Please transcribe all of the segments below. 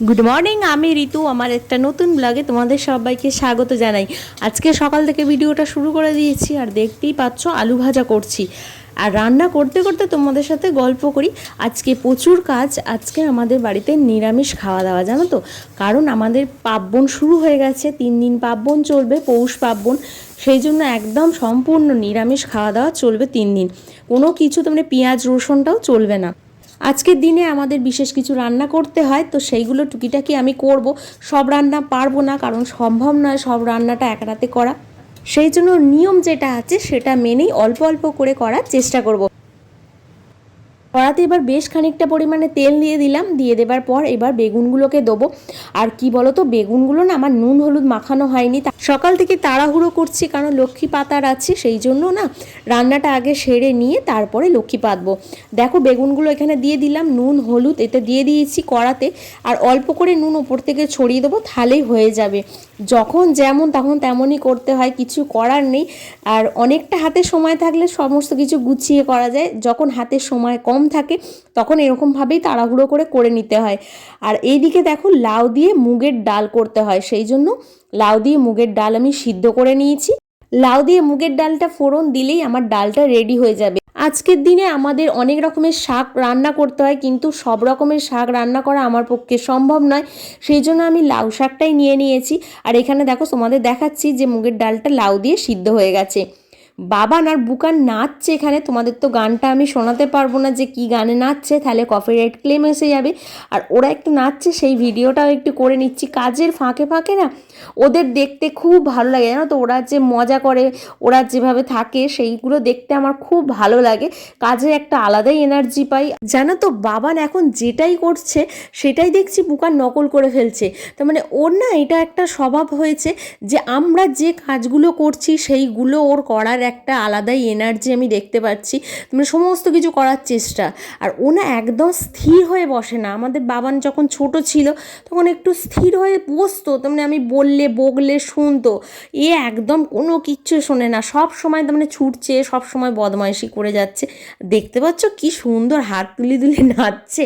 Good morning আমি ঋতু, আমার একটা নতুন ব্লগে তোমাদের সবাইকে স্বাগত জানাই। আজকে সকাল থেকে ভিডিওটা শুরু করে দিয়েছি, আর দেখতেই পাচ্ছ আলু ভাজা করছি। আর রান্না করতে করতে তোমাদের সাথে গল্প করি। আজকে প্রচুর কাজ, আজকে আমাদের বাড়িতে নিরামিষ খাওয়া দাওয়া, জানো তো? কারণ আমাদের পার্বণ শুরু হয়ে গেছে, তিন দিন পার্বণ চলবে, পৌষ পার্বণ। সেই জন্য একদম সম্পূর্ণ নিরামিষ খাওয়া দাওয়া চলবে তিন দিন। কোনো কিছু তোমরা পেঁয়াজ, রসুনটাও চলবে না। আজকের দিনে আমাদের বিশেষ কিছু রান্না করতে হয়, তো সেইগুলো টুকিটাকি আমি করব। সব রান্না পারব না, কারণ সম্ভব নয় সব রান্নাটা এক রাতে করা। সেই জন্য নিয়ম যেটা আছে সেটা মেনেই অল্প অল্প করে করার চেষ্টা করব। কড়াতে এবার বেশ খানিকটা পরিমাণে তেল দিয়ে দিলাম। দিয়ে দেবার পর এবার বেগুনগুলোকে দেবো। আর কি বলো তো বেগুনগুলো না আমার নুন হলুদ মাখানো হয়নি। সকাল থেকে তাড়াহুড়ো করছি, কারণ লক্ষ্মী পাতার আছে, সেই জন্য না রান্নাটা আগে সেরে নিয়ে তারপরে লক্ষ্মী পাতবো। দেখো বেগুনগুলো এখানে দিয়ে দিলাম, নুন, হলুদ এতে দিয়ে দিয়েছি কড়াতে। আর অল্প করে নুন ওপর থেকে ছড়িয়ে দেবো, তাহলেই হয়ে যাবে। যখন যেমন তখন তেমনই করতে হয়, কিছু করার নেই। আর অনেকটা হাতে সময় থাকলে সমস্ত কিছু গুছিয়ে করা যায়। যখন হাতে সময় কম থাকে, তখন এরকমভাবেই তাড়াহুড়ো করে করে নিতে হয়। আর এইদিকে দেখো লাউ দিয়ে মুগের ডাল করতে হয়, সেই জন্য লাউ দিয়ে মুগের ডাল আমি সিদ্ধ করে নিয়েছি। লাউ দিয়ে মুগের ডালটা ফোড়ন দিলেই আমার ডালটা রেডি হয়ে যাবে। আজকের দিনে আমাদের অনেক রকমের শাক রান্না করতে হয়, কিন্তু সব রকমের শাক রান্না করা আমার পক্ষে সম্ভব নয়। সেই জন্য আমি লাউ শাকটাই নিয়ে নিয়েছি। আর এখানে দেখো তোমাদের দেখাচ্ছি যে মুগের ডালটা লাউ দিয়ে সিদ্ধ হয়ে গেছে। বাবান আর বুকান নাচছে এখানে, তোমাদের তো গানটা আমি শোনাতে পারব না যে কি গানে নাচছে, তাহলে কফি কপিরাইট ক্লেম এসে যাবে। আর ওরা একটু নাচছে, সেই ভিডিওটাও একটু করে নিচ্ছি। কাজের ফাঁকে ফাঁকে না ওদের দেখতে খুব ভালো লাগে, জানো তো? ওরা যে মজা করে, ওরা যেভাবে থাকে, সেইগুলো দেখতে আমার খুব ভালো লাগে। কাজে একটা আলাদাই এনার্জি পাই। জানো তো, বাবান এখন যেটাই করছে, সেটাই দেখছি বুকার নকল করে ফেলছে। তার মানে ওর না এটা একটা স্বভাব হয়েছে যে আমরা যে কাজগুলো করছি, সেইগুলো ওর করার একটা আলাদাই এনার্জি আমি দেখতে পাচ্ছি। মানে সমস্ত কিছু করার চেষ্টা। আর ও না একদম স্থির হয়ে বসে না। আমাদের বাবান যখন ছোট ছিল, তখন একটু স্থির হয়ে বসতো। তার মানে আমি বললে, বকলে, শুনতো। এ একদম কোনো কিচ্ছু শোনে না। সব সময় তার মানে ছুটছে, সব সময় বদমাইশি করে যাচ্ছে। দেখতে পাচ্ছ কি সুন্দর হাত তুলি তুলি নাচছে।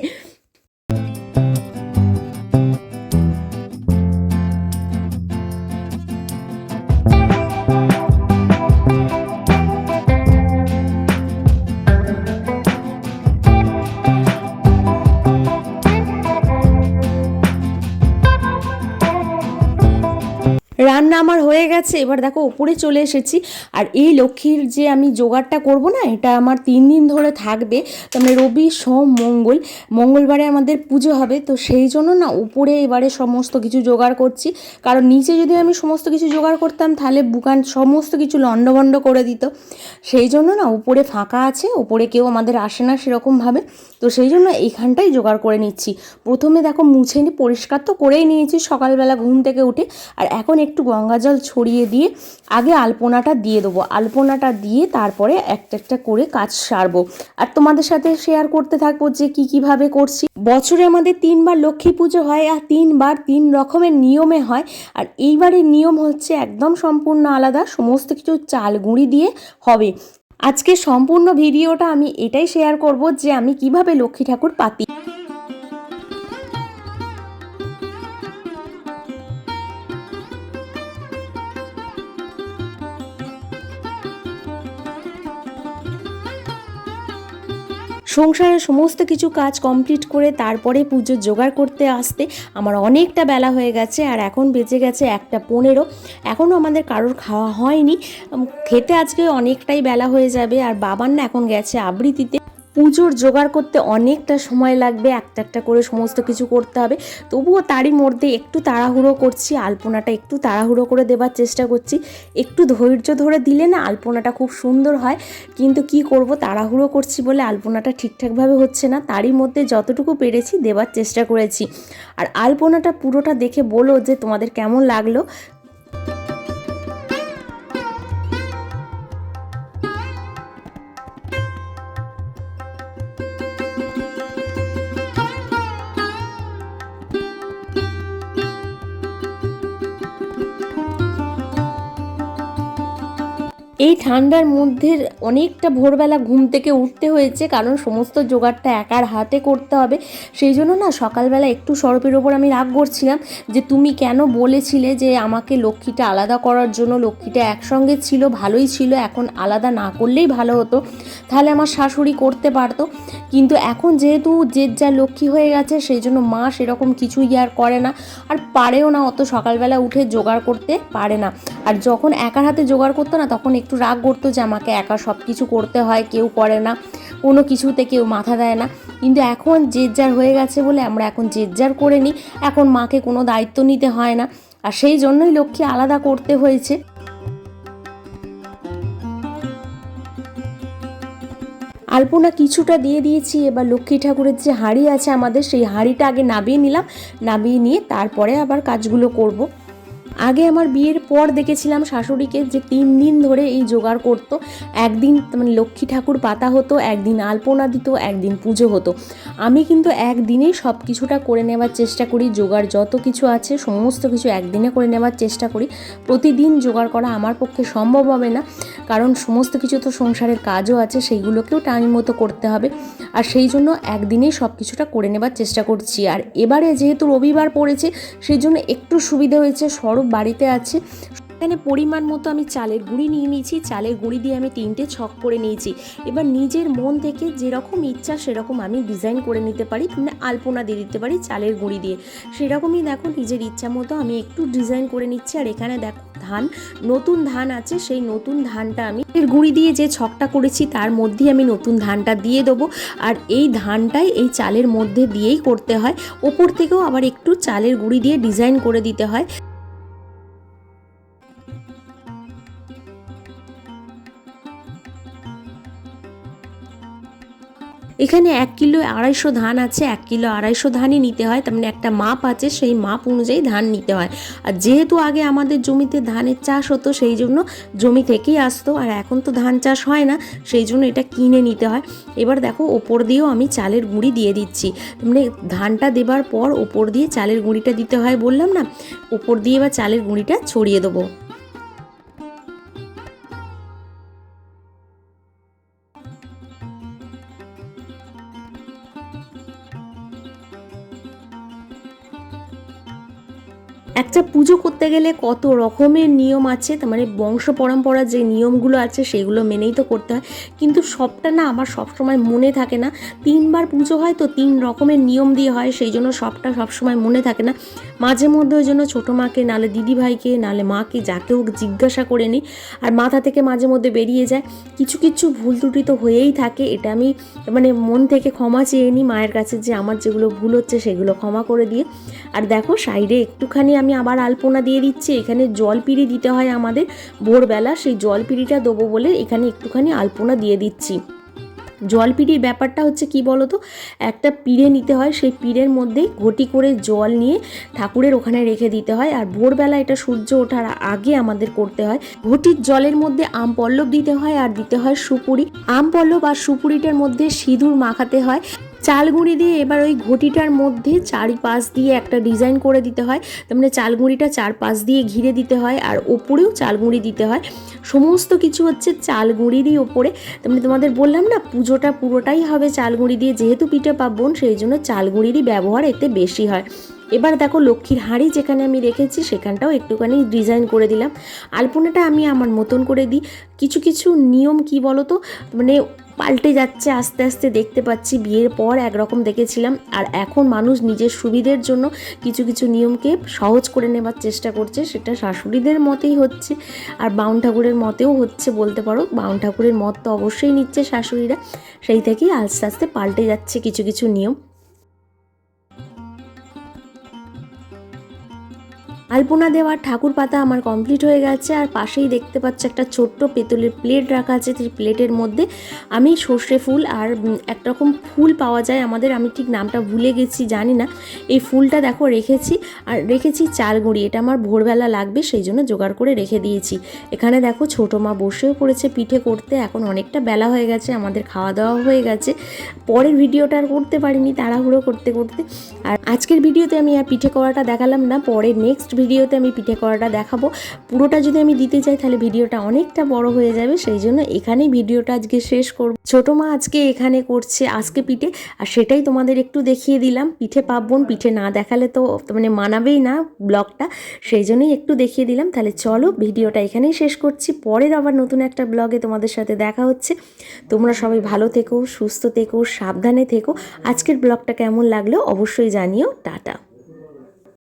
আমার হয়ে গেছে, এবার দেখো ওপরে চলে এসেছি। আর এই লক্ষ্মীর যে আমি জোগাড়টা করব না, এটা আমার তিন দিন ধরে থাকবে। তার মানে রবি, সোম, মঙ্গল, মঙ্গলবারে আমাদের পুজো হবে। তো সেই জন্য না উপরে এবারে সমস্ত কিছু জোগাড় করছি। কারণ নিচে যদি আমি সমস্ত কিছু জোগাড় করতাম, তাহলে বুকান সমস্ত কিছু লণ্ডভণ্ড করে দিত। সেই জন্য না উপরে ফাঁকা আছে, উপরে কেউ আমাদের আসে না সেরকমভাবে। তো সেই জন্য এইখানটাই জোগাড় করে নিচ্ছি। প্রথমে দেখো মুছে পরিষ্কার তো করেই নিয়েছি সকালবেলা ঘুম থেকে উঠে। আর এখন একটু গঙ্গা জল ছড়িয়ে দিয়ে আগে আলপনাটা দিয়ে দেবো। আলপনাটা দিয়ে তারপরে একটা একটা করে কাজ সারবো। আর তোমাদের সাথে শেয়ার করতে থাকব যে কি কীভাবে করছি। বছরে আমাদের তিনবার লক্ষ্মী পুজো হয় আর তিনবার তিন রকমের নিয়মে হয়। আর এইবারের নিয়ম হচ্ছে একদম সম্পূর্ণ আলাদা, সমস্ত কিছু চাল গুঁড়ি দিয়ে হবে। আজকে সম্পূর্ণ ভিডিওটা আমি এটাই শেয়ার করব যে আমি কীভাবে লক্ষ্মী ঠাকুর পাতি সংসারের সমস্ত কিছু কাজ কমপ্লিট করে তারপরে পুজো জোগাড় করতে আসতে আমার অনেকটা বেলা হয়ে গেছে আর এখন বেঁচে গেছে একটা পনেরো। এখনও আমাদের কারোর খাওয়া হয়নি। খেতে আজকে অনেকটাই বেলা হয়ে যাবে আর বাবার না এখন গেছে আবৃত্তিতে। পুজোর জোগাড় করতে অনেকটা সময় লাগবে, একটা একটা করে সমস্ত কিছু করতে হবে। তবুও তারই মধ্যে একটু তাড়াহুড়ো করছি, আলপনাটা একটু তাড়াহুড়ো করে দেবার চেষ্টা করছি। একটু ধৈর্য ধরে দিলে না আলপনাটা খুব সুন্দর হয়, কিন্তু কি করব তাড়াহুড়ো করছি বলে আলপনাটা ঠিকঠাকভাবে হচ্ছে না। তারই মধ্যে যতটুকু পেরেছি দেবার চেষ্টা করেছি। আর আলপনাটা পুরোটা দেখে বলো যে তোমাদের কেমন লাগল। এই ঠান্ডার মধ্যে অনেকটা ভোরবেলা ঘুম থেকে উঠতে হয়েছে, কারণ সমস্ত জোগাড়টা একার হাতে করতে হবে। সেই জন্য না সকালবেলা একটু সরপের ওপর আমি রাগ করছিলাম যে তুমি কেন বলেছিলে যে আমাকে লক্ষ্মীটা আলাদা করার জন্য, লক্ষ্মীটা একসঙ্গে ছিল, ভালোই ছিল, এখন আলাদা না করলেই ভালো হতো। তাহলে আমার শাশুড়ি করতে পারতো। কিন্তু এখন যেহেতু যে যা লক্ষ্মী হয়ে গেছে, সেই জন্য মা সেরকম কিছুই আর করে না। আর পারেও না অত সকালবেলা উঠে জোগাড় করতে, পারে না। আর যখন একার হাতে জোগাড় করতো না, তখন একটু রাগ করতো যে আমাকে একা সব কিছু করতে হয়, কেউ করে না, কোনো কিছুতে কেউ মাথা দেয় না। কিন্তু এখন যে যার হয়ে গেছে বলে আমরা এখন যে যার করে নিই। এখন মাকে কোনো দায়িত্ব নিতে হয় না। আর সেই জন্যই লক্ষ্মী আলাদা করতে হয়েছে। আলপনা কিছুটা দিয়ে দিয়েছি, এবার লক্ষ্মী ঠাকুরের যে হাঁড়ি আছে আমাদের, সেই হাঁড়িটা আগে নাবিয়ে নিলাম নাবিয়ে নিয়ে তারপরে আবার কাজগুলো করব। আগে আমার বিয়ের পর দেখেছিলাম শাশুড়িকে যে তিন দিন ধরে এই জোগাড় করতো। একদিন মানে লক্ষ্মী ঠাকুর পাতা হতো, একদিন আলপনা দিত, একদিন পুজো হতো। আমি কিন্তু একদিনেই সব কিছুটা করে নেওয়ার চেষ্টা করি, জোগাড় যত কিছু আছে, সমস্ত কিছু একদিনে করে নেওয়ার চেষ্টা করি। প্রতিদিন জোগাড় করা আমার পক্ষে সম্ভব হবে না, কারণ সমস্ত কিছু তো সংসারের কাজও আছে, সেইগুলোকেও টাইম মতো করতে হবে। আর সেই জন্য একদিনেই সব কিছুটা করে নেবার চেষ্টা করছি। আর এবারে যেহেতু রবিবার পড়েছে সেই জন্য একটু সুবিধা হয়েছে, সরব বাড়িতে আছে। এখানে পরিমাণ মতো আমি চালের গুঁড়ি নিয়ে নিয়েছি। চালের গুঁড়ি দিয়ে আমি তিনটে ছক করে নিয়েছি। এবার নিজের মন থেকে যেরকম ইচ্ছা সেরকম আমি ডিজাইন করে নিতে পারি মানে আলপনা দিয়ে দিতে পারি চালের গুঁড়ি দিয়ে। সেরকমই দেখো নিজের ইচ্ছা মতো আমি একটু ডিজাইন করে নিচ্ছি। আর এখানে দেখো ধান, নতুন ধান আছে। সেই নতুন ধানটা আমি এর গুঁড়ি দিয়ে যে ছকটা করেছি, তার মধ্যেই আমি নতুন ধানটা দিয়ে দেবো। আর এই ধানটাই এই চালের মধ্যে দিয়েই করতে হয়। ওপর থেকেও আবার একটু চালের গুঁড়ি দিয়ে ডিজাইন করে দিতে হয়। এখানে এক কিলো আড়াইশো ধান আছে, এক কিলো আড়াইশো ধানই নিতে হয়। তার মানে একটা মাপ আছে, সেই মাপ অনুযায়ী ধান নিতে হয়। আর যেহেতু আগে আমাদের জমিতে ধানের চাষ হতো, সেই জন্য জমি থেকেই আসতো। আর এখন তো ধান চাষ হয় না, সেই জন্য এটা কিনে নিতে হয়। এবার দেখো, ওপর দিয়েও আমি চালের গুঁড়ি দিয়ে দিচ্ছি। মানে ধানটা দেবার পর ওপর দিয়ে চালের গুঁড়িটা দিতে হয় বললাম না? ওপর দিয়ে এবার চালের গুঁড়িটা ছড়িয়ে দেবো। একটা পুজো করতে গেলে কত রকমের নিয়ম আছে, তার মানে বংশ পরম্পরা যে নিয়মগুলো আছে সেগুলো মেনেই তো করতে হয়। কিন্তু সবটা না আমার সবসময় মনে থাকে না। তিনবার পুজো হয় তো তিন রকমের নিয়ম দিয়ে হয়, সেই জন্য সবটা সবসময় মনে থাকে না। মাঝে মধ্যে ওই জন্য ছোটো মাকে, নালে দিদি ভাইকে, নালে মাকে যাকে হোক জিজ্ঞাসা করে নিই। আর মাথা থেকে মাঝে মধ্যে বেরিয়ে যায়। কিছু কিছু ভুল ত্রুটি তো হয়েই থাকে, এটা আমি মানে মন থেকে ক্ষমা চেয়ে নিই মায়ের কাছে যে আমার যেগুলো ভুল হচ্ছে সেগুলো ক্ষমা করে দিয়ে। আর দেখো সাইডে একটুখানি আমি আবার আলপনা দিয়ে দিচ্ছি। এখানে জল পিড়ি দিতে হয় আমাদের। ভোরবেলা সেই জল পিড়িটা দেবো বলে এখানে একটুখানি আলপনা দিয়ে দিচ্ছি। জল পিড়ির ব্যাপারটা হচ্ছে কি বলতো? একটা পিড়ে নিতে হয়, সেই পিড়ের মধ্যে ঘটি করে জল নিয়ে ঠাকুরের ওখানে রেখে দিতে হয়। আর ভোরবেলা এটা সূর্য ওঠার আগে আমাদের করতে হয়। ঘটির জলের মধ্যে আম পল্লব দিতে হয় আর দিতে হয় সুপুরি। আম পল্লব আর সুপুরিটার মধ্যে সিঁদুর মাখাতে হয়। চালগুঁড়ি দিয়ে এবার ওই ঘটিটার মধ্যে চারিপাশ দিয়ে একটা ডিজাইন করে দিতে হয়। তার মানে চালগুঁড়িটা চারপাশ দিয়ে ঘিরে দিতে হয় আর ওপরেও চালগুঁড়ি দিতে হয়। সমস্ত কিছু হচ্ছে চালগুঁড়িরই ওপরে। তার মানে তোমাদের বললাম না, পুজোটা পুরোটাই হবে চালগুঁড়ি দিয়ে। যেহেতু পিঠে পার্বণ, সেই জন্য চালগুঁড়িরই ব্যবহার এতে বেশি হয়। এবার দেখো লক্ষ্মীর হাঁড়ি যেখানে আমি রেখেছি, সেখানটাও একটুখানি ডিজাইন করে দিলাম। আলপনাটা আমি আমার মতন করে দিই। কিছু কিছু নিয়ম কি বলো তো মানে পাল্টে যাচ্ছে, আস্তে আস্তে দেখতে পাচ্ছি বিয়ের পর একরকম দেখেছিলাম। আর এখন মানুষ নিজের সুবিধের জন্য কিছু কিছু নিয়মকে সহজ করে নেবার চেষ্টা করছে। সেটা শাশুড়িদের মতেই হচ্ছে, আর বাউন ঠাকুরের মতেও হচ্ছে বলতে পারো। বাউন ঠাকুরের মত তো অবশ্যই নিচ্ছে শাশুড়িরা। সেই থেকেই আস্তে আস্তে পাল্টে যাচ্ছে কিছু কিছু নিয়ম। আলপনা দেওয়া ঠাকুর পাতা আমার কমপ্লিট হয়ে গেছে, আর পাশেই দেখতে পাচ্ছ একটা ছোট্ট পেতলের প্লেট রাখা আছে, সেই প্লেটের মধ্যে আমি সর্ষে ফুল আর একরকম ফুল পাওয়া যায় আমাদের, আমি ঠিক নামটা ভুলে গেছি, জানি না। এই ফুলটা দেখো রেখেছি, আর রেখেছি চাল গুঁড়ি, এটা আমার ভোরবেলা লাগবে, সেই জন্য জোগাড় করে রেখে দিয়েছি। এখানে দেখো ছোটো মা বসেও পড়েছে পিঠে করতে, এখন অনেকটা বেলা হয়ে গেছে, আমাদের খাওয়া দাওয়া হয়ে গেছে। পরের ভিডিওটা আর করতে পারিনি, তাড়াহুড়ো করতে করতে। আর আজকের ভিডিওতে আমি আর পিঠে করাটা দেখালাম না, পরে নেক্সট ভিডিওতে আমি পিঠে করাটা দেখাবো। পুরোটা যদি আমি দিতে চাই, তাহলে ভিডিওটা অনেকটা বড় হয়ে যাবে। সেই জন্য এখানেই ভিডিওটা আজকে শেষ করব। ছোটো মা আজকে এখানে করছে আজকে পিঠে। আর সেটাই তোমাদের একটু দেখিয়ে দিলাম। পিঠে পাবন পিঠে না দেখালে তো মানে মানাবেই না ব্লগটা। সেই জন্যই একটু দেখিয়ে দিলাম। তাহলে চলো ভিডিওটা এখানেই শেষ করছি। পরের আবার নতুন একটা ব্লগে তোমাদের সাথে দেখা হচ্ছে। তোমরা সবাই ভালো থেকো, সুস্থ থেকো, সাবধানে থেকো। আজকের ব্লগটা কেমন লাগল অবশ্যই জানিও। টাটা।